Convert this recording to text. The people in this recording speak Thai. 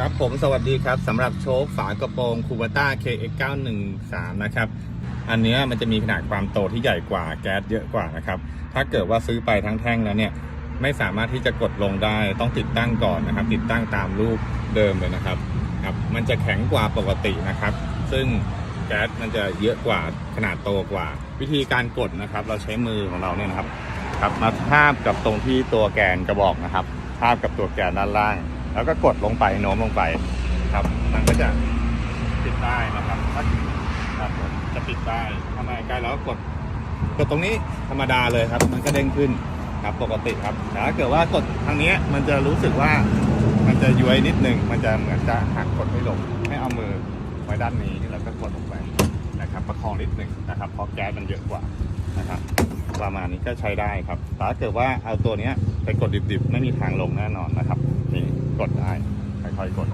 ครับผมสวัสดีครับสำหรับโชคฝากระโปรงคูบ a ต้า KX913 นะครับ อันเนี้มันจะมีขนาดความโตที่ใหญ่กว่าแก๊สเยอะกว่านะครับ ถ้าเกิดว่าซื้อไปทั้งแท่งแล้วเนี่ย ไม่สามารถที่จะกดลงได้ต้องติดตั้งก่อนนะครับ ติดตั้งตามรูปเดิมเลยนะครับครับมันจะแข็งกว่าปกตินะครับ ซึ่งแก๊สมันจะเยอะกว่าขนาดโตกว่า วิธีการกดนะครับ เราใช้มือของเราเนี่ยนะครับครับมาทาบกับตรงที่ตัวแกนกระบอกนะครับทาบกับตัวแกนด้านล่าง แล้วก็กดลงไปโน้มลงไปครับมันก็จะปิดได้นะครับถ้าครับผมจะปิดได้ทำไมใกล้แล้วก็กดกดตรงนี้ธรรมดาเลยครับ มันก็เด้งขึ้นครับปกติครับแต่ถ้าเกิดว่ากดทางนี้มันจะรู้สึกว่ามันจะย้วยนิดนึงมันจะเหมือนจะหักกดไม่ลงให้เอามือไว้ด้านนี้แล้วก็กดลงไปนะครับ ประคองนิดนึงนะครับเพราะแก๊สมันเยอะกว่านะครับประมาณนี้ก็ใช้ได้ครับแต่ถ้าเกิดว่าเอาตัวนี้ไปกดดิบๆ ไม่มีทางลงแน่นอนนะครับนี่ กดได้ ค่อยๆกด